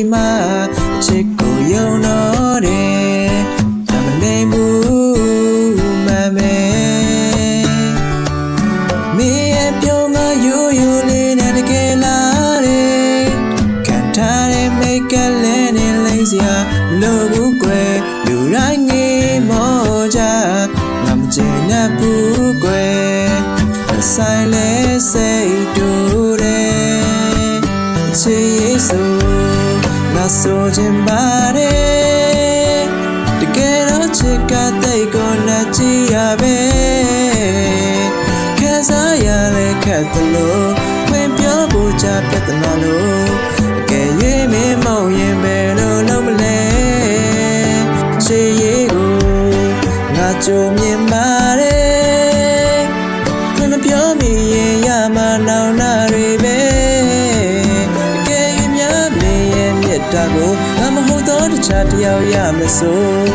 တွေ့မှချစ်ကိုယုံတော့တယ်တမနေဘူးမမဲမင်းရဲ့ပြုံးမယူယူလေးနဲ့တကယ်လားတဲ့ခံထားတဲ့မိတ်ကလေးနဲ့လိမ့်စရာမလိုဘူးကွယ်လူတိုင်းငေးမောကြငါမချင်တတ်ဘူးကွယ်ဆိုင်လဲ ဆိုချင်ပါတယ်တကယ်တော့ချစ်ကတိတ်ကိုနဲ့ကြည့်ရပဲခံစားရလဲခက်သလိုခွင့်ပြောဖို့ချပြဿနာလို့အကယ်၍မင်းမောင်ရင်ဘယ်လိုလုပ်မလဲချစ်ရေးကိုငါကြုံမြင်ပါ တ်တာကိုငါမဟုတ်တော့တခြားတယောက်ရမစိုး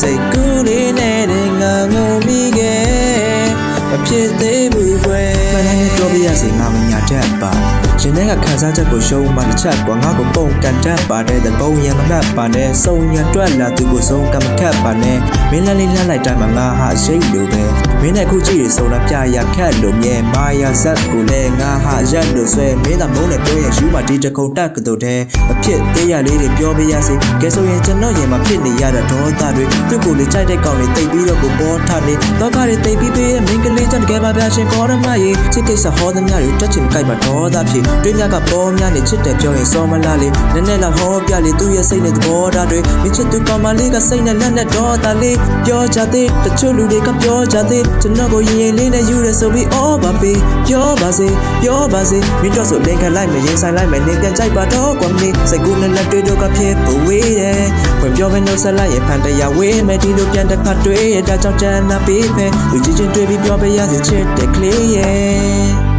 စိတ်ကူးလေးနဲ့တင်ငါငုံမိခဲ့မဖြစ်သေးဘူးကွယ်မနက်တော့ပြရစီငါမညာ တတ်ပါရှင်တဲ့ကခန်းစားချက်ကိုရှုံးမှတစ်ချက်ကွာငါကိုပုံကန်တတ်ပါတဲ့တကုံရံမနှက်ပါနဲ့စုံရံတွက်လာသူကိုစုံကမခတ်ပါနဲ့မင်းလည်းလေးလှမ်းလိုက်တိုင်းမှာငါဟာရှိတ်လိုပဲမင်းနဲ့ခုကြည့်ရစုံလာပြရခက်လို့မြဲမာယာဇက်ကိုလည်းငါဟာရက်လို့ဆွဲမင်းသာမုန်းနဲ့ပြောရင်ယူမဒီတကုံတက်ကတူတဲ့မဖြစ်သေးရလေးတွေပြောပြရစီကဲဆိုရင်ကျွန်တော်ရင်မှာဖြစ်နေရတဲ့ဒေါသတွေသူ့ကိုလေကြိုက်တဲ့ကောင်တွေတိတ်ပြီးတော့ကိုပေါ်ထနေတော့ကားတွေတိတ်ပြီးပေးရဲ့မင်းကလေးကြောင့်တကယ်ပါဗျာရှင်ကောရမကြီးချစ်ကိစ္စဟောသမျှတွေတက်ချင်ကြိုက်မှာဒေါသဖြစ်တွင်းမြကပေါ်များနေချစ်တယ်ပြောရင်စောမလားလေနည်းနည်းလောက်ဟောပြလေသူ့ရဲ့စိတ်နဲ့သဘောထားတွေမင်းချစ်သူကောင်မလေးကစိတ်နဲ့လက်နဲ့ဒေါသလေးပြောကြသေးတချို့လူတွေကပြောကြသေးကျွန်တော်ကိုရင်ရင်လေးနဲ့ယူရဆိုပြီးအော်ပါပေးပြောပါစေပြောပါစေမင်းတို့ဆိုလင်ခံလိုက်မရင်ဆိုင်လိုက်မနေပြန်ကြိုက်ပါတော့ကွန်မလေးစိတ်ကူးနဲ့လက်တွေတော့ကဖြစ်ပဝေးတယ်ဝင်ပြောမင်းတို့ဆက်လိုက်ရင်ဖန်တရားဝေးမယ်ဒီလိုပြန်တစ်ခါတွေ့ရတာကြောင့်ကျန်နာပေးမယ်လူကြီးချင်းတွေ့ပြီးပြောပြရစီချစ်တဲ့ကလေးရဲ့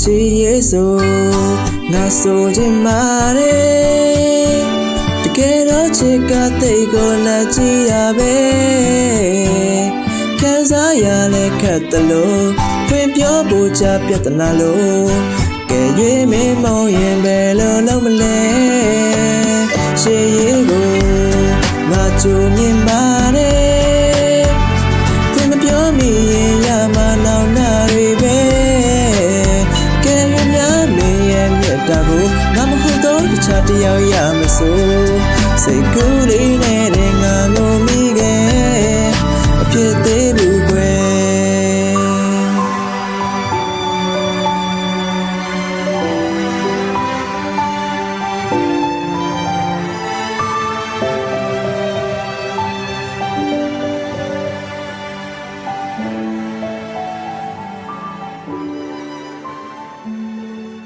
ချစ်ရဲ့ဆိုငါဆိုချင်ပါတယ်တကယ်တော့ချစ်ကတိတ်ကိုလက်ကြည့်ရပဲခံစားရလဲခက်တလို့ဖွင့်ပြောဖို့ချပြဿနာလို့ကဲရွေးမင်းမောင်းရင်ဘယ်လိုလုပ်မလဲချစ်ရဲ့ကိုငါကြုံမြင် ဆိုစိတ်ကူးလေးနဲ့